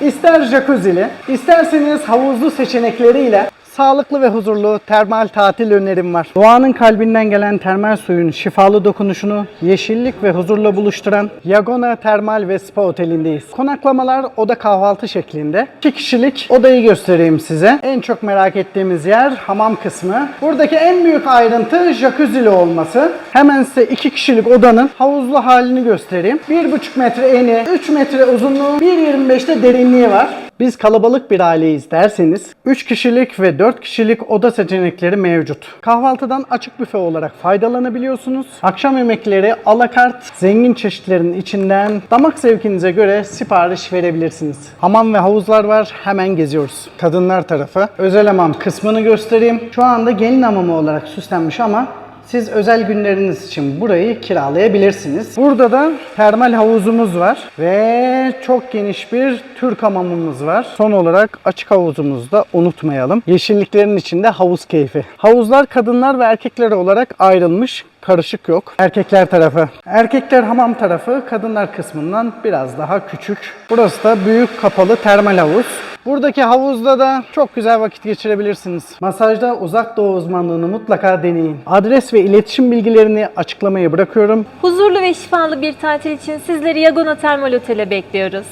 İster jacuzzi'li, isterseniz havuzlu seçenekleriyle sağlıklı ve huzurlu termal tatil önerim var. Doğanın kalbinden gelen termal suyun şifalı dokunuşunu yeşillik ve huzurla buluşturan Yagona Termal ve Spa Oteli'ndeyiz. Konaklamalar oda kahvaltı şeklinde. 2 kişilik odayı göstereyim size. En çok merak ettiğimiz yer hamam kısmı. Buradaki en büyük ayrıntı jacuzzi'li olması. Hemen size 2 kişilik odanın havuzlu halini göstereyim. 1,5 metre eni, 3 metre uzunluğu, 1,25'te derinliği var. Biz kalabalık bir aileyiz derseniz 3 kişilik ve 4 kişilik oda seçenekleri mevcut. Kahvaltıdan açık büfe olarak faydalanabiliyorsunuz. Akşam yemekleri alakart zengin çeşitlerin içinden damak zevkinize göre sipariş verebilirsiniz. Hamam ve havuzlar var. Hemen geziyoruz. Kadınlar tarafı. Özel hamam kısmını göstereyim. Şu anda gelin hamamı olarak süslenmiş ama siz özel günleriniz için burayı kiralayabilirsiniz. Burada da termal havuzumuz var ve çok geniş bir Türk hamamımız var. Son olarak açık havuzumuzu da unutmayalım. Yeşilliklerin içinde havuz keyfi. Havuzlar kadınlar ve erkekler olarak ayrılmış. Karışık yok. Erkekler tarafı. Erkekler hamam tarafı kadınlar kısmından biraz daha küçük. Burası da büyük kapalı termal havuz. Buradaki havuzda da çok güzel vakit geçirebilirsiniz. Masajda uzak doğu uzmanlığını mutlaka deneyin. Adres ve iletişim bilgilerini açıklamaya bırakıyorum. Huzurlu ve şifalı bir tatil için sizleri Yagona Termal Otel'e bekliyoruz.